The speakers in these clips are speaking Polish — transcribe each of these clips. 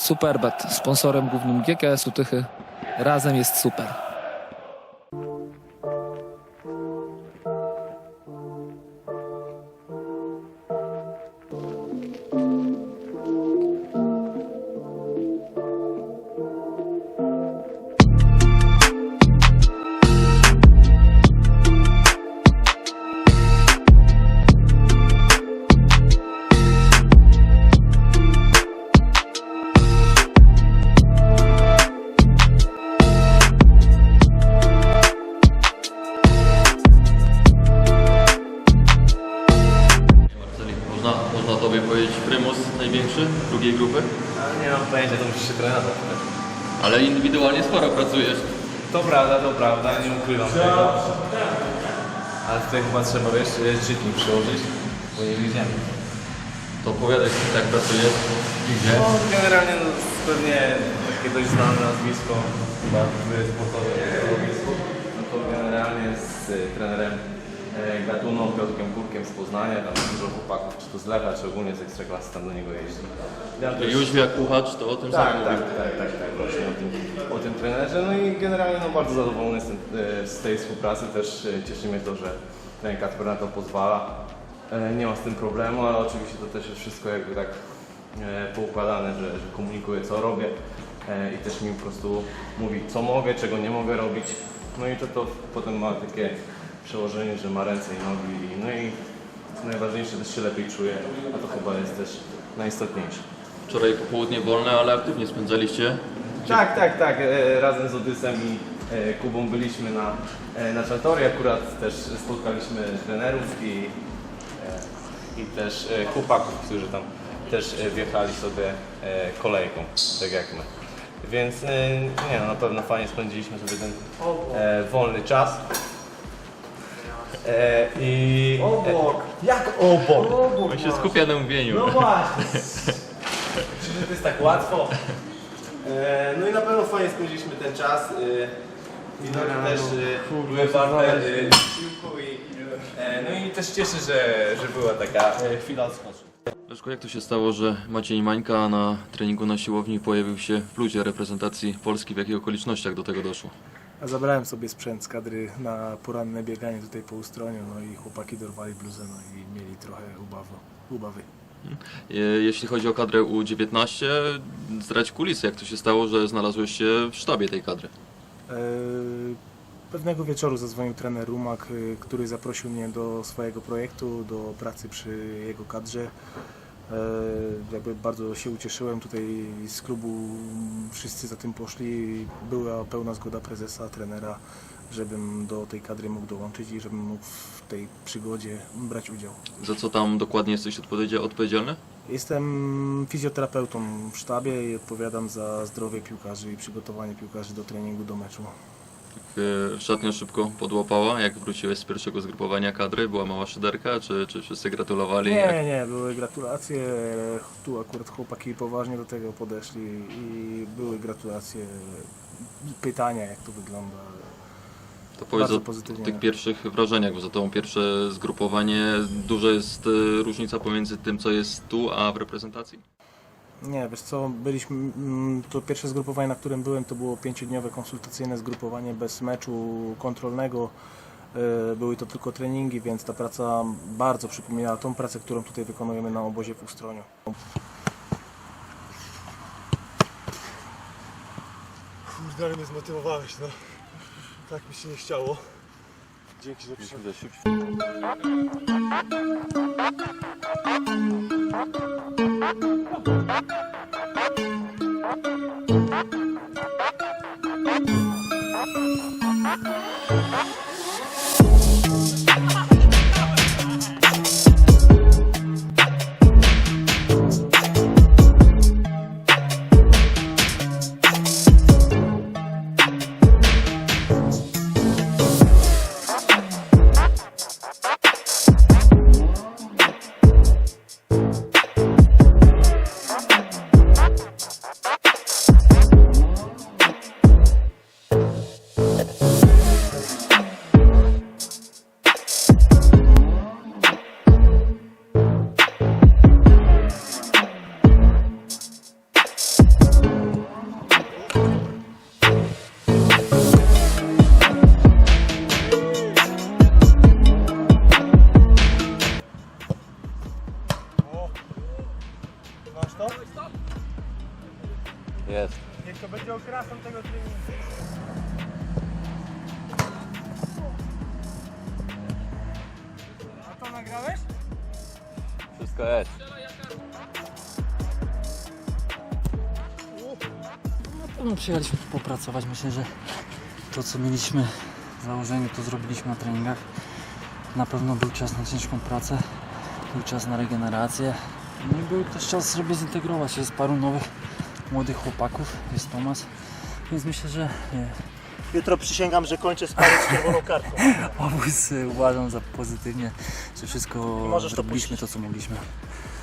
Superbet, sponsorem głównym GKS-u Tychy. Razem jest super. Największy drugiej grupy? Ale nie mam pojęcia, to musisz się trenera zapytać. Ale indywidualnie sporo pracujesz. To prawda, to prawda, nie ukrywam tego. Ale tutaj chyba trzeba, wiesz, czytnik przyłożyć, bo nie widziałem. To opowiadaj, jak pracujesz i gdzie. No, generalnie no, pewnie takie dość znane nazwisko, chyba w sportowym środowisku. No to generalnie z y, trenerem Gatuną, Piotrkiem Kurkiem z Poznania, tam dużo chłopaków, czy to z Lecha, czy ogólnie z Ekstraklasy tam do niego jeździ. Ja też- Już jak puchacz, to o tym Tak, tak, mówił. tak, tak, tak, właśnie o tym, o tym trenerze. No i generalnie no, bardzo zadowolony jestem e, z tej współpracy. Też e, cieszy mnie to, że ten Kacper na to pozwala. E, Nie ma z tym problemu, ale oczywiście to też jest wszystko jakby tak e, poukładane, że, że komunikuję co robię e, i też mi po prostu mówi co mogę, czego nie mogę robić. No i to, to potem ma takie przełożenie, że ma ręce i nogi. i- No i co najważniejsze też się lepiej czuję, a to chyba jest też najistotniejsze. Wczoraj popołudnie wolne, ale aktywnie spędzaliście. Tak, tak, tak. E, razem z Odysem i e, Kubą byliśmy na, e, na Czartorii. Akurat też spotkaliśmy trenerów i, i też chłopaków, którzy tam też wjechali sobie kolejką, tak jak my. Więc nie, no, na pewno fajnie spędziliśmy sobie ten wolny czas. E, I, obok. E, jak obok? On się skupia na mówieniu. No właśnie. Czy to jest tak łatwo? E, no i na pewno fajnie spędziliśmy ten czas. E, widoki też e, były warte e, wysiłku i e, no i też cieszę, że, że była taka e, chwila. Leszko, jak to się stało, że Maciej Mańka na treningu na siłowni pojawił się w bluzie reprezentacji Polski? W jakich okolicznościach do tego doszło? A Zabrałem sobie sprzęt z kadry na poranne bieganie tutaj po ustroniu, no i chłopaki dorwali bluzę, no i mieli trochę ubawy. ubawy. E, Jeśli chodzi o kadrę U19, zdradź kulisy, jak to się stało, że znalazłeś się w sztabie tej kadry? Eee, Pewnego wieczoru zadzwonił trener Rumak, y, który zaprosił mnie do swojego projektu, do pracy przy jego kadrze. Eee, Jakby bardzo się ucieszyłem tutaj z klubu, wszyscy za tym poszli. Była pełna zgoda prezesa, trenera, żebym do tej kadry mógł dołączyć i żebym mógł w tej przygodzie brać udział. Za co tam dokładnie jesteś odpowiedzia- odpowiedzialny? Jestem fizjoterapeutą w sztabie i odpowiadam za zdrowie piłkarzy i przygotowanie piłkarzy do treningu, do meczu. E, Szatnia szybko podłapała, jak wróciłeś z pierwszego zgrupowania kadry? Była mała szyderka, czy, czy wszyscy gratulowali? Nie, nie, były gratulacje. Tu akurat chłopaki poważnie do tego podeszli i były gratulacje, pytania jak to wygląda. To powiedz o tych pierwszych wrażeniach, bo za to pierwsze zgrupowanie, duża jest e, różnica pomiędzy tym, co jest tu, a w reprezentacji? Nie, wiesz co, byliśmy, mm, to pierwsze zgrupowanie, na którym byłem, to było pięciodniowe konsultacyjne zgrupowanie bez meczu kontrolnego. E, były to tylko treningi, więc ta praca bardzo przypominała tą pracę, którą tutaj wykonujemy na obozie w Ustroniu. Kurde, ale mnie zmotywowałeś, no. Tak mi się nie chciało. Dzięki, za przyszedłeś. To? Jest. Niech to będzie okrasą tego treningu. A to nagrałeś? Wszystko jest. No, przyjechaliśmy tu popracować. Myślę, że to co mieliśmy w założeniu, to zrobiliśmy na treningach. Na pewno był czas na ciężką pracę, był czas na regenerację. No i był też czas, żeby zintegrować się z paru nowych młodych chłopaków. Jest Tomas. Więc myślę, że e, Jutro przysięgam, że kończę sparring z czerwoną kartką. obóz e, uważam za pozytywnie, że wszystko możesz to zrobiliśmy to, co mogliśmy.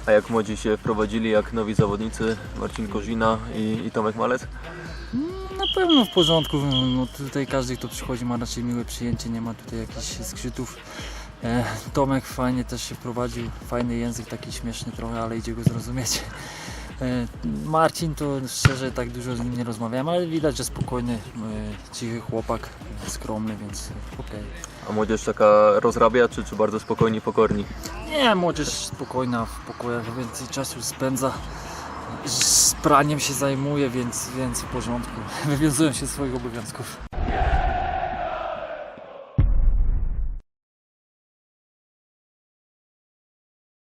A jak młodzi się wprowadzili, jak nowi zawodnicy, Marcin Kozina i, i Tomek Malec? Na pewno w porządku. No, tutaj każdy, kto przychodzi, ma raczej miłe przyjęcie, nie ma tutaj jakichś skrzytów. E, Tomek fajnie też się prowadził, fajny język, taki śmieszny trochę, ale idzie go zrozumieć. E, Marcin to szczerze tak dużo z nim nie rozmawiałem, ale widać, że spokojny, e, cichy chłopak, skromny, więc okej. A młodzież taka rozrabia, czy, czy bardzo spokojni, pokorni? Nie, młodzież spokojna, w pokojach więcej czasu spędza. Z praniem się zajmuje, więc, więc w porządku. Wywiązują się z swoich obowiązków.